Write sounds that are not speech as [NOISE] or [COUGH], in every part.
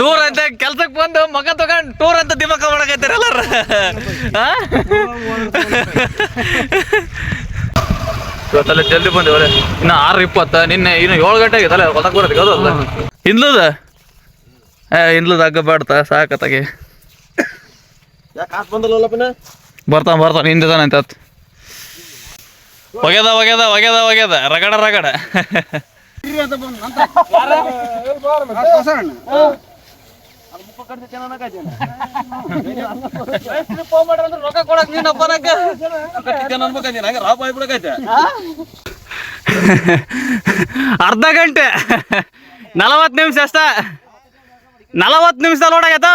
Tour ಅಂತ ಕೆಲ್ಸಕ್ಕೆ ಬಂದು ಮಗ ತಗೊಂಡ್ ಟೂರ್ ಅಂತ ದಿಮಕ ಮಾಡಕೈತಾರ ಎಲ್ಲಾರ? ಆ? ಇವತ್ತಲ್ಲ ಜಲ್ದಿ ಬಂದಿವ್ರೆ ಇನ್ನು ಆರು ಇಪ್ಪತ್ತ ನಿನ್ನೆ ಇನ್ನು ಏಳು ಗಂಟೆ ಆಗಿತ್ತಲ್ಲ ಗೊತ್ತಾಗ ಬರೋದಕ್ಕೆ ಏ ಇಂದ್ಲದ ಹಗ್ಗ ಬೇಡ್ತ ಸಾಕತ್ತಾಗಿ. ಬರ್ತಾನ ಬರ್ತಾನ ಹಿಂದಿದಾನ ಅಂತ ಒಗೆದ ಒಗೆದ ಒಗೆದ ಒಗೆದ ರಗಡ ರಗಡ. ನೀನಪ್ಪ ಅರ್ಧ ಗಂಟೆ. ನಲವತ್ತು ನಿಮಿಷ ಅಷ್ಟ. ನಲವತ್ತು ನಿಮಿಷ ಆಗೈತ?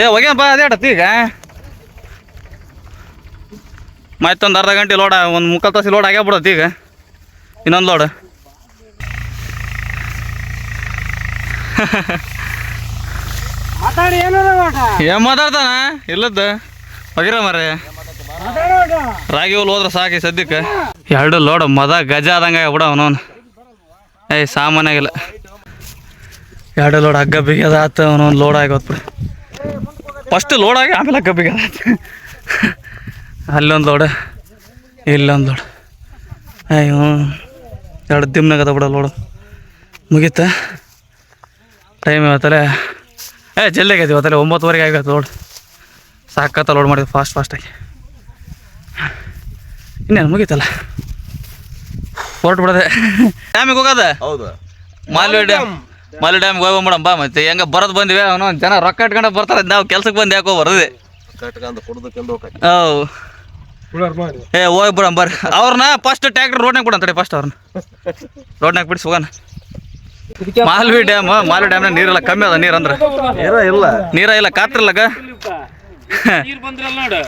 ಏ ಹೋಗ್ಯಪ್ಪ ಅದೇ ಅಡತ್ ಈಗ. ಮತ್ತೊಂದು ಅರ್ಧ ಗಂಟೆ ಲೋಡ ಒಂದು ಮುಕ್ಕಾಲು ತಾಸು ಲೋಡ್ ಆಗ್ಯಾ ಬಿಡತ್ತೆ ಈಗ. ಇನ್ನೊಂದು ಲೋಡ್ [LAUGHS] ಏನ್ ಮಾತಾಡ್ತಾನ? ಇಲ್ಲದ ಹೋಗಿರ ಮರೆ ರಾಗಿ ಹುಲ್ ಹೋದ್ರ ಸಾಕಿ ಸದ್ಯಕ್ಕೆ. ಎರಡು ಲೋಡ್ ಮದ ಗಜ ಆದಂಗ ಬಿಡ ಅವನವನ್. ಏಯ್ ಸಾಮಾನ್ಯಾಗಿಲ್ಲ ಎರಡು ಲೋಡ್ ಹಗ್ಗ ಬಿಗ್ಯದ ಆತ ಅವನೊಂದು ಲೋಡ್ ಆಗಿ ಬಿಡು. ಫಸ್ಟ್ ಲೋಡ್ ಆಗಿ ಆಮೇಲೆ ಹಗ್ಗ ಬಿಗ್ಯದ ಅಲ್ಲೊಂದು ಲೋಡ್ ಇಲ್ಲೊಂದು ಲೋಡ್. ಅಯ್ಯೋ ಎರಡು ದಿಮ್ನಾಗದ ಬಿಡ ಲೋಡು. ಮುಗೀತ? ಟೈಮ್ ಇವತ್ತಲೆ ಏ ಜಲ್ದಿ ಆಗೈತಿ ಇವತ್ತಲ್ಲಿ ಒಂಬತ್ತುವರೆಗೆ ಆಗೈತೆ ಲೋಡ್ ಸಾಕತ್ತ ಲೋಡ್ ಮಾಡಿದ್ವಿ ಫಾಸ್ಟ್ ಫಾಸ್ಟಾಗಿ ಇನ್ನೇನು ಮುಗೀತಲ್ಲ? ಹೊರಟು ಬಿಡದೆ. ಡ್ಯಾಮಿಗೆ ಹೋಗೋದ? ಹೌದು. ಮಾಲ್ವಿ ಡ್ಯಾಮ್ ಮಾಲ್ವಿ ಡ್ಯಾಮ್ಗೆ ಹೋಗ್ಬಿಡಮ್ ಬಾ ಮತ್ತೆ. ಹೆಂಗ ಬರೋದು ಬಂದಿವೆ ಅವನು. ಜನ ರೊಕ್ಕ ಇಟ್ಕೊಂಡು ಬರ್ತಾರೆ ನಾವು ಕೆಲ್ಸಕ್ಕೆ ಬಂದು ಯಾಕೋ ಬರೋದೆ. ಹೌದು. ಹೌ ಏ ಹೋಗಿ ಬಿಡಮ್ ಬರ್ರಿ. ಅವ್ರನ್ನ ಫಸ್ಟ್ ಟ್ಯಾಕ್ಟ್ರ್ ರೋಡ್ನಾಗ ಬಿಡೋಣ ತಡಿ ಫಸ್ಟ್ ಅವ್ರನ್ನ. [LAUGHS] ರೋಡ್ನಾಗ ಬಿಡಿಸಿ ಹೋಗೋಣ. ಮಾಲ್ವಿ ಡ್ಯಾಮ್ ಮಾಲ್ವಿ ಡ್ಯಾಮ್ ನೀರೆಲ್ಲ ಕಮ್ಮಿ ಅದ ನೀರ್ ಅಂದ್ರೆ. ಏನ ಇಲ್ಲ. ನೀರ ಇಲ್ಲ ಕಾತ್ರಲ್ಲಗ? ನೀರ್ ಬಂದ್ರಲ್ಲ ನೋಡು.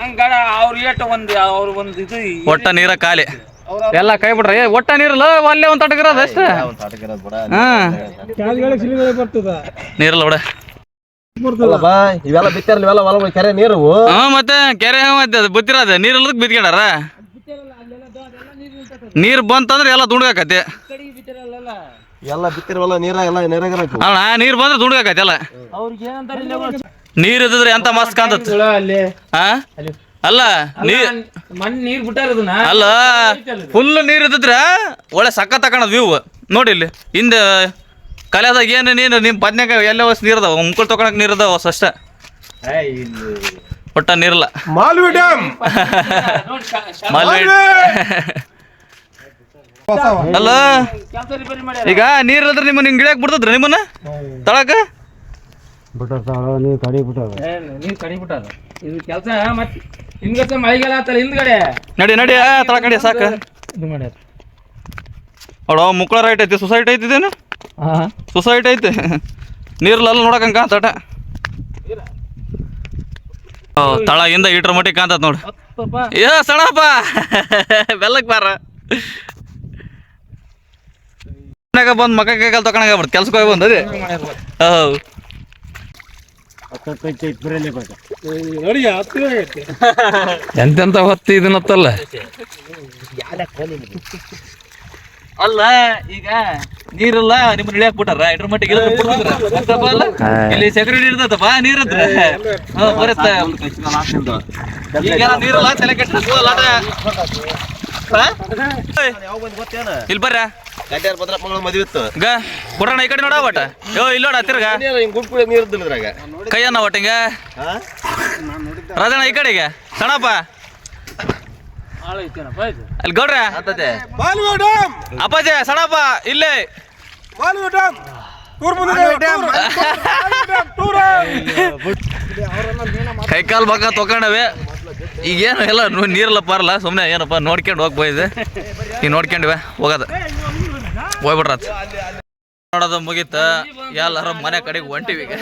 ಹಂಗ ಅವ್ರ ಏಟ ಒಂದ್ ಅವ್ರ ಒಂದ್ ಇದು ಒಟ್ಟ ನೀರ ಖಾಲಿ. ಎಲ್ಲ ಕೈ ಬಿಡ್ರಿ. ಒಟ್ಟ ನೀರಲ್ಲ ಅಲ್ಲೇ ಒಂದು ತಟಗಿರೋದು ಅಷ್ಟೇ. ಹಾಂ ನೀರಲ್ಲ ಬಿಡ. ಇವೆಲ್ಲ ಬಿತ್ತಾರಲ್ಲ ಇವೆಲ್ಲ ಹೊಲ ಕೆರೆ ನೀರು. ಹ್ಞೂ ಮತ್ತೆ ಕೆರೆ ಮತ್ತೆ ಅದು ಬುತ್ತಿರೋದು. ನೀರಿಲ್ಲದಕ್ಕೆ ಬಿತ್ಕೊಂಡಾರ? ನೀರು ಬಂತಂದ್ರೆ ಎಲ್ಲ ದುಂಡ್ಗಾಕತಿ ಎಲ್ಲ ಬಿತ್ತಿರವಲ್ಲ ನೀರ ಎಲ್ಲ ಅಣ್ಣ ನೀರು ಬಂದ್ರೆ ದುಂಡ್ಗಾಕತಿ ಎಲ್ಲ. ಅವ್ರಿಗೆ ಏನಂತಾರೆ ನೀರು ಇದ್ದಿದ್ರೆ ಎಂತ ಮಸ್ತ್ ಕಾಂತತ್? ಅಲ್ಲಿ ಆ? ಅಲ್ಲ ನೀರ್ ಮಣ್ಣು ನೀರ್ ಬಿಟ್ಟಾರ ಅದನ್ನ ಅಲ್ಲ ಫುಲ್ ನೀರು ಇದ್ದಿದ್ರೆ ಒಳ್ಳೆ ಸಕ್ಕ ತಕೊಂಡ್ ವ್ಯೂ ನೋಡಿ ಇಲ್ಲಿ ಹಿಂದೆ ಕಲೆದಾಗ ಏನು ನೀನು ನಿಮ್ಮ ಬದ್ನಾಗ ಎಲ್ಲ ವಸ್ ನೀರ್ದಾವ ಮುಕ್ಕಳು ತಗೊಳಕ್ ನೀರ್ದಾವ ಹೊಸ ಅಷ್ಟೇ. ಒಟ್ಟ ನೀರಲ್ಲ ಮಾಲ್ವಿ ಡ್ಯಾಮ್. ಮಾಲ್ವಿ! ಅಲ್ಲ ಕೆಲಸ ರಿಪೇರಿ ಮಾಡಿ ಈಗ ನೀರ್ ಇಲ್ಲದ್ರೆ ನಿಮ್ಮನ್ನ ಹಿಂಗ್ ಇಳಿಯಕ್ ಬಿಡ್ತದ್ರ ನಿಮ್ಮನ್ನ? ತಳಕ? ನೀರ್ ಕಡಿ ಬಿಟ್ಟಾರ ಇದು ಕೆಲಸ ಮತ್ತೆ ಹಿಂದ್ಗಡೆ ಮಳೆಗಾಲ ಆತಲ್ಲ ಹಿಂದ್ಗಡೆ. ನಡಿ ನಡಿ ಆ, ತಳಕ ಸಾಕ. ಇದು ಮಾಡ್ಯಾರ. ಅಡೋ ಮುಕ್ಕಳ ರೈಟ್ ಐತಿ ಸೊಸೈಟಿ ಐತಿ ಇದೇನು? ಸೊಸೈಟಿ ಐತಿ. ನೀರ್ಲ ಅಲ್ಲಿ ನೋಡಕಂಗ ತಟ ಓ ತಳಗಿಂದ ಇಟ್ರ ಮಟ್ಟಿಗೆ ಕಾಂತತ್ ನೋಡಿ. ಏ ಸಣಪ್ಪ. ಬೆಲ್ಲಕ್ ಬಾರ. ಮನ್ಯಾಗ ಬಂದ್ ಮಕ್ಕ ಕೈಕಾಲ್ ತಕೊಂಡಾಗ ಬರ್ತ ಕೆಲ್ಸಕ್ಕೆ ಹೋಗಿ ಬಂದದೆ ಹೌದು. ಎಂತೆಂತ ಹೊತ್ತು ಇದನ್ನತ್ತಲ್ಲ ಅಲ್ಲ ಈಗ ನೀರಲ್ಲ ನಿಮ್ಮ ಇಳಿಯಕ್ ಬಿಟ್ಟಾರ? ಇದ್ರ ಮಟ್ಟಿಗೆ. ಇಲ್ಲಿ ಸೆಕ್ಯೂರಿಟಿ ಇರ್ತದಪ್ಪ ನೀರ್ ಹ್ಞೂ ಬರುತ್ತೆ. ಈಗೆಲ್ಲ ನೀರಿಲ್ಲ ತಲೆ ಕೆಟ್ಟ ಇಲ್ಲಿ ಗ ಕೊಡೋಣ ಈ ಕಡೆ ನೋಡ ಒಟ್ಟ. ಯೋ ಇಲ್ಲಿ ಗುಡ್ ನೀರು ಕೈಯನ್ನ ಒಟ್ಟ ಹಿಂಗ ಹಾ ರಾಜಣ್ಣ, ಈ ಕಡೆಗೆ. ಸಣಪ್ಪ ಅಲ್ಲಿ ಗೌಡ್ರ. ಅಪ್ಪಾಜೆ ಸಣಪ್ಪ ಇಲ್ಲೇ. ಕೈಕಾಲ್ ಬಕ ತೊಗೊಂಡವೆ ಈಗೇನು ಎಲ್ಲ ನೀರಲ್ಲ ಬರಲ್ಲ ಸುಮ್ಮನೆ ಏನಪ್ಪ, ನೋಡ್ಕೊಂಡು ಹೋಗಿ ಬೈದೆ. ಈಗ ನೋಡ್ಕೊಂಡಿವೆ, ಹೋಗೋದು. ಹೋಗ್ಬಿಟ್ರ ನೋಡೋದು ಮುಗೀತ. ಎಲ್ಲರೂ ಮನೆ ಕಡೆಗೆ ಹೊಂಟಿವಿ ಈಗ.